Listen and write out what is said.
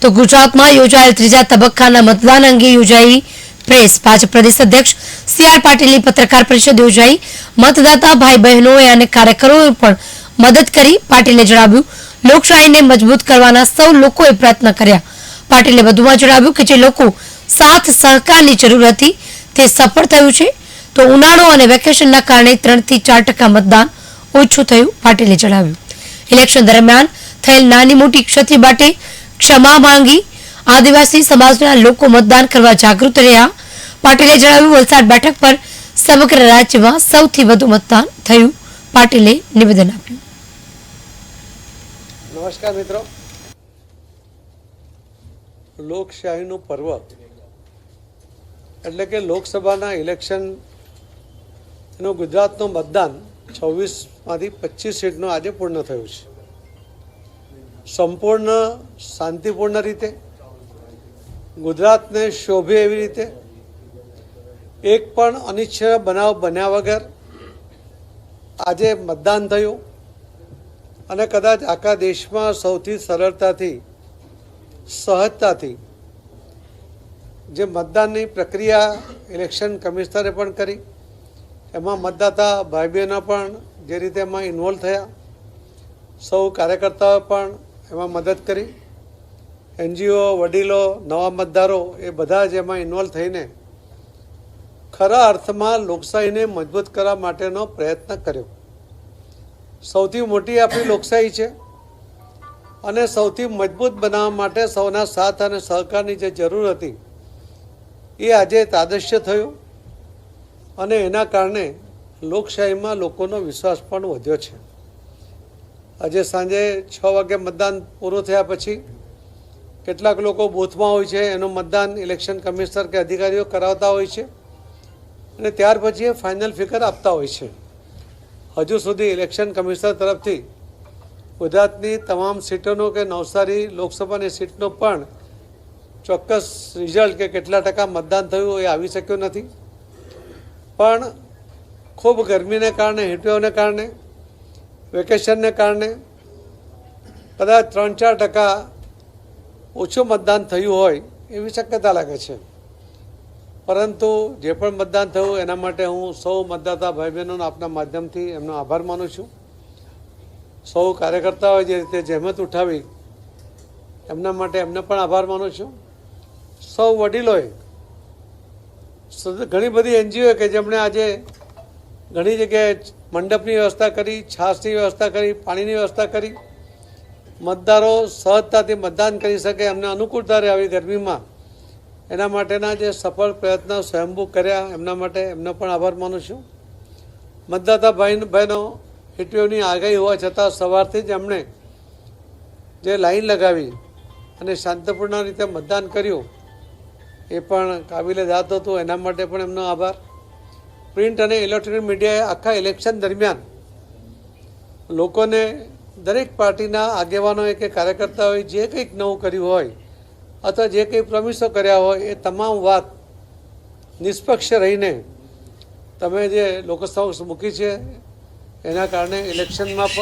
તો ગુજરાતમાં યોજાયેલ ત્રીજા તબક્કાના મતદાન અંગે યોજાઈ પ્રેસ. ભાજપ પ્રદેશ અધ્યક્ષ સી આર પાટીલની પત્રકાર પરિષદ યોજાઈ. મતદાતા ભાઈ બહેનોએ અને કાર્યકરોએ પણ મદદ કરી પાટીલે જણાવ્યું, લોકશાહીને મજબૂત કરવાના સૌ લોકોએ પ્રયત્ન કર્યા. પાટીલે વધુમાં જણાવ્યું કે જે લોકો સાથ સહકારની જરૂર હતી તે સફળ થયું છે. તો ઉનાળો અને વેકેશનના કારણે ત્રણથી ચાર ટકા મતદાન ઓછું થયું, પાટીલે જણાવ્યું. ઇલેક્શન દરમિયાન થયેલ નાની મોટી ક્ષતિ માટે ક્ષમા માંગી આદિવાસી સમાજના લોકો મતદાન કરવા જાગૃત રહ્યા. પાટીલે જણાવ્યું, વલસાડ બેઠક પર સમગ્ર રાજ્યમાં સૌથી વધુ મતદાન થયું. પાટીલે નિવેદન આપ્યું. નમસ્કાર મિત્રો. લોકશાહીનું પર્વ. એટલે કે લોકસભાના ઇલેક્શન એનું ગુજરાતનું મતદાન છવ્વીસમાંથી પચીસ સીટનું આજે પૂર્ણ થયું છે. સંપૂર્ણ, શાંતિપૂર્ણ રીતે, ગુજરાતને શોભે એવી રીતે, એક પણ અનિચ્છ બનાવ બન્યા વગર આજે મતદાન થયું અને કદાચ આખા દેશમાં સૌથી સરળતાથી, સહજતાથી જે મતદાનની પ્રક્રિયા ઇલેક્શન કમિશનરે પણ કરી, એમાં મતદાતા ભાઈ બહેનો પણ જે રીતે એમાં ઇન્વોલ્વ થયા, સૌ કાર્યકર્તાઓ પણ એમાં મદદ કરી. એનજીઓ, વડીલો, નવા મતદારો એ બધા જ એમાં ઇન્વોલ્વ થઈને ખરા અર્થમાં લોકશાહીને મજબૂત કરવા માટેનો પ્રયત્ન કર્યો. સૌથી મોટી આપણી લોકશાહી છે અને સૌથી મજબૂત બનાવવા માટે સૌના સાથ અને સહકારની જે જરૂર હતી એ આજે તાદશ્ય થયું અને એના કારણે લોકશાહીમાં લોકોનો વિશ્વાસ પણ વધ્યો છે. આજે સાંજે છ વાગે મતદાન પૂરું થયા પછી કેટલાક લોકો બૂથમાં હોય છે, એનું મતદાન ઇલેક્શન કમિશનર કે અધિકારીઓ કરાવતા હોય છે અને ત્યાર પછી એ ફાઇનલ ફિગર આપતા હોય છે. હજુ સુધી ઇલેક્શન કમિશનર તરફથી ગુજરાતની તમામ સીટોનો કે નવસારી લોકસભાની સીટનો પણ ચોક્કસ રિઝલ્ટ કે કેટલા ટકા મતદાન થયું એ આવી શક્યું નથી. પણ ખૂબ ગરમીને કારણે, હીટવેવને કારણે વેકેશનને કારણે કદાચ ત્રણ ચાર ટકા ઓછું મતદાન થયું હોય એવી શક્યતા લાગે છે. પરંતુ જે પણ મતદાન થયું એના માટે હું સૌ મતદાતા ભાઈ બહેનોનો આપના માધ્યમથી એમનો આભાર માનું છું. સૌ કાર્યકર્તાઓએ જે રીતે જહેમત ઉઠાવી એમના માટે એમને પણ આભાર માનું છું. સૌ વડીલોએ ઘણી બધી એનજીઓ કે જેમણે આજે ઘણી જગ્યાએ મંડપની વ્યવસ્થા કરી, છાશની વ્યવસ્થા કરી, પાણીની વ્યવસ્થા કરી. મતદારો સહજતાથી મતદાન કરી શકે, એમને અનુકૂળતા રહે આવી ગરમીમાં. એના માટેના જે સફળ પ્રયત્નો સ્વયંભૂ કર્યા, એમના માટે એમનો પણ આભાર માનું છું. મતદાતા ભાઈ બહેનો હીટવેવની આગાહી હોવા છતાં સવારથી જ એમણે જે લાઈન લગાવી અને શાંતિપૂર્ણ રીતે મતદાન કર્યું, એ પણ કાબિલે જાત હતું. એના માટે પણ એમનો આભાર. પ્રિન્ટ અને ઇલેક્ટ્રોનિક મીડિયાએ આખા ઇલેક્શન દરમિયાન લોકોને દરેક પાર્ટીના આગેવાનોએ કે કાર્યકર્તાઓએ જે કંઈક નવું કર્યું હોય અથવા જે કંઈ પ્રોમિસો કર્યા હોય એ તમામ વાત નિષ્પક્ષ રહીને તમે જે લોકો સમક્ષ મૂકી છે, એના કારણે ઇલેક્શનમાં પણ